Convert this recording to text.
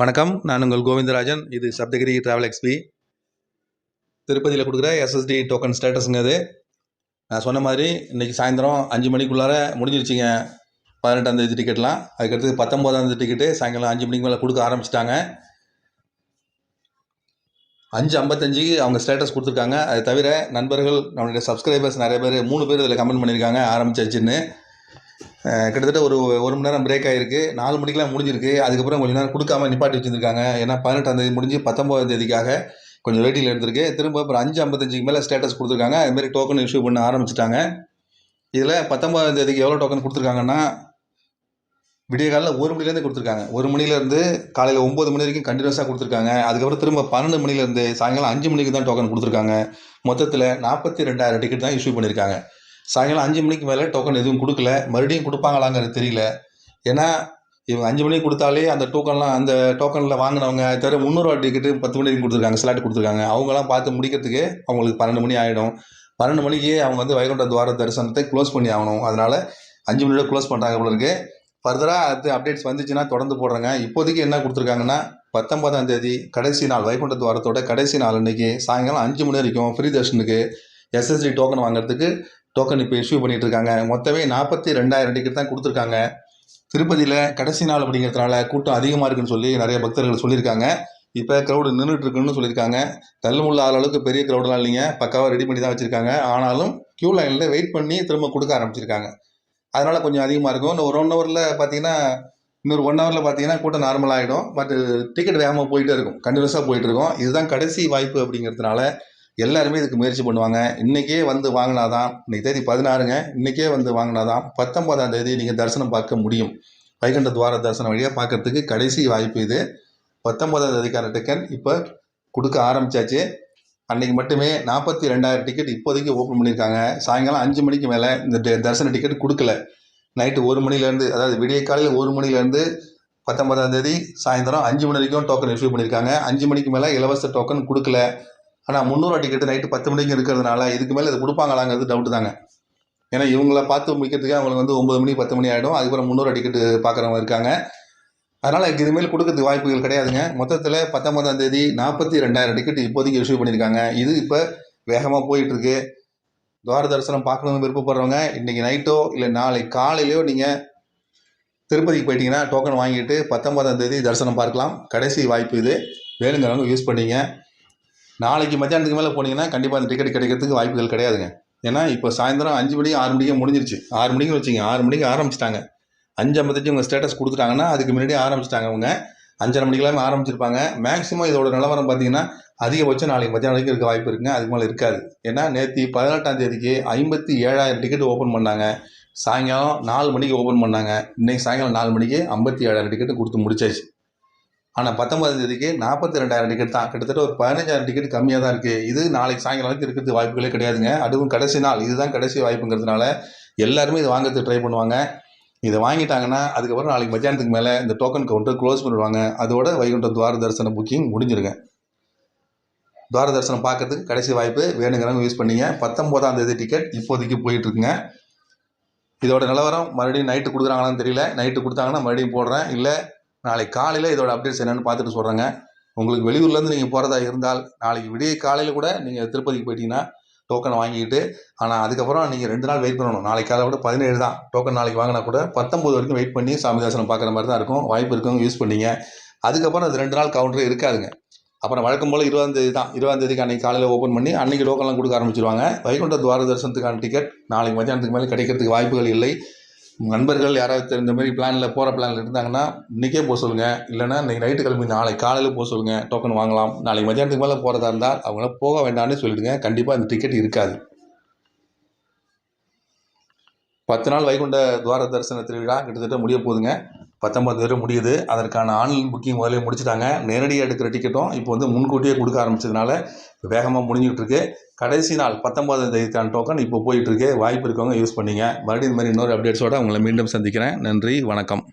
வணக்கம். நான் உங்கள் கோவிந்தராஜன். இது சப்தகிரி ட்ராவல் எக்ஸ்பி திருப்பதியில் கொடுக்குற எஸ்எஸ்டி டோக்கன் ஸ்டேட்டஸுங்க அது நான் சொன்ன மாதிரி இன்றைக்கி சாயந்தரம் அஞ்சு மணிக்குள்ளார முடிஞ்சிருச்சுங்க. பதினெட்டாம் தேதி டிக்கெட்லாம் அதுக்கடுத்து பத்தொம்போதாம் தேதி டிக்கெட்டு சாயங்காலம் அஞ்சு மணிக்கு மேலே கொடுக்க ஆரம்பிச்சிட்டாங்க. அஞ்சு ஐம்பத்தஞ்சுக்கு அவங்க ஸ்டேட்டஸ் கொடுத்துருக்காங்க. அது தவிர நண்பர்கள் நம்மளுடைய சப்ஸ்கிரைபர்ஸ் நிறைய பேர் மூணு பேர் இதில் கமெண்ட் பண்ணியிருக்காங்க ஆரம்பிச்சாச்சுன்னு. கிட்டத்தட்ட ஒரு ஒரு மணி நேரம் பிரேக் ஆகிருக்கு நாலு மணிக்கெலாம் முடிஞ்சிருக்கு. அதுக்கப்புறம் கொஞ்ச நேரம் கொடுக்காம நிப்பாட்டி வச்சுருக்காங்க ஏன்னா பதினெட்டாந்தேதி முடிஞ்சு பத்தொம்போதாந்தேதிக்காக கொஞ்சம் வெயிட்டில் இருந்திருக்கு திரும்ப அப்புறம் அஞ்சு ஐம்பத்தஞ்சுக்கு மேலே ஸ்டேட்டஸ் கொடுத்துருக்காங்க. அதுமாரி டோக்கன் இஷ்யூ பண்ண ஆரம்பிச்சிட்டாங்க. இதில் பத்தொம்போதாந்தேதிக்கு எவ்வளோ டோக்கன் கொடுத்துருக்காங்கன்னா விடிய காலையில் ஒரு மணிலேருந்து கொடுத்துருக்காங்க. ஒரு மணிலேருந்து காலையில் ஒம்பது மணி வரைக்கும் கண்டினியூஸாக கொடுத்துருக்காங்க. அதுக்கப்புறம் திரும்ப பன்னெண்டு மணிலேருந்து சாயங்காலம் அஞ்சு மணிக்கு தான் டோக்கன் கொடுத்துருக்காங்க. மொத்தத்தில் நாற்பத்தி ரெண்டாயிரம் டிக்கெட் தான் இஷ்யூ பண்ணியிருக்காங்க சாயங்காலம் அஞ்சு மணிக்கு மேலே டோக்கன் எதுவும் கொடுக்கல. மறுபடியும் கொடுப்பாங்களாங்கிறது தெரியல. ஏன்னா இவங்க அஞ்சு மணிக்கு கொடுத்தாலே அந்த டோக்கன்லாம் அந்த டோக்கனில் வாங்கினவங்க தவிர முந்நூறுவா டிக்கெட்டு பத்து மணிக்கு கொடுத்துருக்காங்க ஸ்லாட் கொடுத்துருக்காங்க. அவங்களாம் பார்த்து முடிக்கிறதுக்கு அவங்களுக்கு பன்னெண்டு மணி ஆகிடும் பன்னெண்டு மணிக்கு அவங்க வந்து வைகுண்ட துவார தரிசனத்தை க்ளோஸ் பண்ணி ஆகணும். அதனால் அஞ்சு மணியோட க்ளோஸ் பண்ணுறாங்க போல இருக்கு. ஃபர்தராக அது அப்டேட்ஸ் வந்துச்சுன்னா தொடர்ந்து போடுறாங்க. இப்போதைக்கு என்ன கொடுத்துருக்காங்கன்னா பத்தொன்பதாம் தேதி கடைசி நாள் வைகுண்ட துவாரத்தோட கடைசி நாள் இன்றைக்கி சாயங்காலம் அஞ்சு மணி வரைக்கும் ஃப்ரீ தர்ஷனுக்கு எஸ்எஸ்டி டோக்கன் வாங்குறதுக்கு டோக்கன் இப்போ இஷ்யூ பண்ணிட்டு இருக்காங்க மொத்தமே நாற்பத்தி ரெண்டாயிரம் டிக்கெட் தான் கொடுத்துருக்காங்க. திருப்பதியில் கடைசி நாள் அப்படிங்கிறதுனால கூட்டம் அதிகமாக இருக்குன்னு சொல்லி நிறைய பக்தர்கள் சொல்லியிருக்காங்க. இப்போ க்ரௌடு நின்றுட்டு இருக்குன்னு சொல்லியிருக்காங்க. தள்ளுமுள்ள ஆள் அளவுக்கு பெரிய க்ரௌடெலாம் இல்லைங்க. பக்காவாக ரெடி பண்ணி தான் வச்சுருக்காங்க. ஆனாலும் க்யூ லைனில் வெயிட் பண்ணி திரும்ப கொடுக்க ஆரம்பிச்சிருக்காங்க. அதனால் கொஞ்சம் அதிகமாக இருக்கும். இன்னும் ஒரு ஒன் ஹவரில் பார்த்தீங்கன்னா இன்னொரு ஒன் ஹவரில் பார்த்தீங்கன்னா கூட்டம் நார்மலாகிடும் பட் டிக்கெட் வேகமாக போயிட்டே இருக்கும். கண்டினியூஸாக போயிட்டு இருக்கும். இதுதான் கடைசி வாய்ப்பு அப்படிங்கிறதுனால எல்லாருமே இதுக்கு முயற்சி பண்ணுவாங்க. இன்றைக்கே வந்து வாங்கினாதான் இன்றைக்கி தேதி பதினாறுங்க இன்றைக்கே வந்து வாங்கினாதான் பத்தொன்பதாம் தேதி நீங்கள் தரிசனம் பார்க்க முடியும். வைகுண்ட துவார தரிசனம் வழியாக பார்க்கறதுக்கு கடைசி வாய்ப்பு இது. பத்தொன்பதாம் தேதிக்கான டிக்கெட் இப்போ கொடுக்க ஆரம்பிச்சாச்சு. அன்றைக்கி மட்டுமே நாற்பத்தி ரெண்டாயிரம் டிக்கெட் இப்போதைக்கு ஓப்பன் பண்ணியிருக்காங்க சாயங்காலம் அஞ்சு மணிக்கு மேலே இந்த தரிசன டிக்கெட் கொடுக்கல. நைட்டு ஒரு மணிலேருந்து அதாவது விடிய காலையில் ஒரு மணிலேருந்து பத்தொன்பதாம் தேதி சாயந்தரம் அஞ்சு மணி வரைக்கும் டோக்கன் இஷ்யூ பண்ணியிருக்காங்க அஞ்சு மணிக்கு மேலே இலவச டோக்கன் கொடுக்கல. ஆனால் முந்நூறுவா டிக்கெட் நைட்டு பத்து மணிக்கு இருக்கிறதுனால இதுக்கு மேலே இது கொடுப்பாங்களாங்கிறது டவுட்டு தாங்க. ஏன்னா இவங்கள பார்த்து முடிக்கிறதுக்கே அவங்களுக்கு வந்து ஒம்பது மணி பத்து மணி ஆகிடும் அதுக்கப்புறம் முந்நூறுவா டிக்கெட்டு பார்க்குறவங்க இருக்காங்க. அதனால் இதுமாரி கொடுக்கறதுக்கு வாய்ப்புகள் கிடையாதுங்க. மொத்தத்தில் பத்தொன்பதாம் தேதி நாற்பத்தி ரெண்டாயிரம் டிக்கெட் இப்போதைக்கு இஷ்யூ பண்ணியிருக்காங்க. இது இப்போ வேகமாக போயிட்டுருக்கு. துவார தரிசனம் பார்க்கணும்னு விருப்பப்படுறவங்க இன்றைக்கி நைட்டோ இல்லை நாளை காலையிலையோ நீங்கள் திருப்பதிக்கு போயிட்டீங்கன்னா டோக்கன் வாங்கிட்டு பத்தொன்பதாம் தேதி தரிசனம் பார்க்கலாம். கடைசி வாய்ப்பு இது. வேணுங்கிறவங்க யூஸ் பண்ணிங்க. நாளைக்கு மத்தியானத்துக்கு மேலே போனீங்கன்னா கண்டிப்பாக அந்த டிக்கெட் கிடைக்கிறதுக்கு வாய்ப்புகள் கிடையாதுங்க. ஏன்னா இப்போ சாயந்தரம் அஞ்சு மணிக்கு ஆறு மணிக்கு முடிஞ்சிருச்சு. ஆறு மணிக்கு வச்சுங்க ஆறு மணிக்கு ஆரம்பிச்சிட்டாங்க. அஞ்சு ஐம்பத்தஞ்சு உங்கள் ஸ்டேட்டஸ் கொடுத்துட்டாங்கன்னா அதுக்கு முன்னாடியே ஆரம்பிச்சிட்டாங்க அவங்க. அஞ்சரை மணிக்கெல்லாம் ஆரம்பிச்சிருப்பாங்க. மேக்ஸிமம் இதோட நிலவரம் பார்த்தீங்கன்னா அதிகபட்சம் நாளைக்கு மத்தியானம் வரைக்கும் இருக்க வாய்ப்பு இருக்குங்க. அதுக்கு மேலே இருக்காது. ஏன்னா நேற்று பதினெட்டாம் தேதிக்கு ஐம்பத்தி ஏழாயிரம் டிக்கெட் ஓப்பன் பண்ணாங்க. சாயங்காலம் நாலு மணிக்கு ஓப்பன் பண்ணாங்க. இன்றைக்கி சாயங்காலம் நாலு மணிக்கு ஐம்பத்தி ஏழாயிரம் டிக்கெட்டு கொடுத்து முடிச்சாச்சு. ஆனால் பத்தொன்பதாம் தேதிக்கு நாற்பத்தி ரெண்டாயிரம் டிக்கெட் தான். கிட்டத்தட்ட ஒரு பதினஞ்சாயிரம் டிக்கெட் கம்மியாக தான் இருக்குது இது நாளைக்கு சாயங்காலம் வரைக்கும் இருக்கிறது வாய்ப்புகளே கிடையாதுங்க. அதுவும் கடைசி நாள். இதுதான் கடைசி வாய்ப்புங்கிறதுனால எல்லாருமே இது வாங்குறதுக்கு ட்ரை பண்ணுவாங்க. இதை வாங்கிட்டாங்கன்னா அதுக்கப்புறம் நாளைக்கு மத்தியானத்துக்கு மேலே இந்த டோக்கன் கவுண்டர் க்ளோஸ் பண்ணிடுவாங்க. அதோட வைகுண்ட துவார தரிசன புக்கிங் முடிஞ்சிருங்க. துவார தரிசனம் பார்க்கறதுக்கு கடைசி வாய்ப்பு வேணுங்கிறவங்க யூஸ் பண்ணிங்க. பத்தொம்போதாம் தேதி டிக்கெட் இப்போதைக்கு போயிட்டுருக்குங்க. இதோட நிலவரம் மறுபடியும் நைட்டு கொடுக்குறாங்களான்னு தெரியல. நைட்டு கொடுத்தாங்கன்னா மறுபடியும் போடுறேன். இல்லை நாளைக்கு காலையில் இதோட அப்டேட்ஸ் என்னென்னு பார்த்துட்டு சொல்கிறேங்க உங்களுக்கு வெளியூர்லேருந்து நீங்கள் போகிறதா இருந்தால் நாளைக்கு விடிய காலையில் கூட நீங்கள் திருப்பதிக்கு போயிட்டீங்கன்னா டோக்கன் வாங்கிக்கிட்டு ஆனால் அதுக்கப்புறம் நீங்கள் ரெண்டு நாள் வெயிட் பண்ணணும். நாளைக்கு காலை கூட பதினேழு தான். டோக்கன் நாளைக்கு வாங்கினா கூட பத்தொம்பது வரைக்கும் வெயிட் பண்ணி சாமி தரிசனம் பார்க்குற மாதிரி தான் இருக்கும். வாய்ப்பு இருக்கவங்க யூஸ் பண்ணிங்க. அதுக்கப்புறம் அது ரெண்டு நாள் கவுண்டர் இருக்காதுங்க. அப்புறம் வழக்கம் போல் இருபதாந்தேதி தான். இருபதாந்தேதிக்கு அன்றைக்கி காலையில் ஓப்பன் பண்ணி அன்றைக்கி டோக்கன்லாம் கொடுக்க ஆரம்பிச்சிருவாங்க. வைகுண்ட துவார தரிசனத்துக்கான டிக்கெட் நாளைக்கு மத்தியானத்துக்கு மேலே கிடைக்கிறதுக்கு வாய்ப்புகள் இல்லை. நண்பர்கள் யாராவது இந்த மாதிரி பிளானில் போகிற பிளானில் இருந்தாங்கன்னா இன்றைக்கே போக சொல்லுங்கள் இல்லைன்னா இன்றைக்கி நைட்டு கிளம்பி நாளைக்கு காலையில் போக சொல்லுங்கள் டோக்கன் வாங்கலாம். நாளைக்கு மத்தியானத்துக்கு மேலே போகிறதா இருந்தால் அவங்கள போக வேண்டாம்னு சொல்லிவிடுங்க கண்டிப்பாக அந்த டிக்கெட் இருக்காது. பத்து நாள் வைகுண்ட துவார தரிசன திருவிழா கிட்டத்தட்ட முடிய போகுதுங்க பத்தொம்பது வரை முடியுது. அதற்கான ஆன்லைன் புக்கிங் முதலே முடிச்சுட்டாங்க. நேரடியாக எடுக்கிற டிக்கெட்டும் இப்போ வந்து முன்கூட்டியே கொடுக்க ஆரம்பிச்சதுனால வேகமாக முடிஞ்சிட்டு கடைசி நாள் பத்தொம்பதாம் தேதிக்கான டோக்கன் இப்போ போயிட்டுருக்கு. வாய்ப்பு இருக்கவங்க யூஸ் பண்ணிங்க. மறுபடியும் இந்த மாதிரி இன்னொரு அப்டேட்ஸோட உங்களை மீண்டும் சந்திக்கிறேன். நன்றி. வணக்கம்.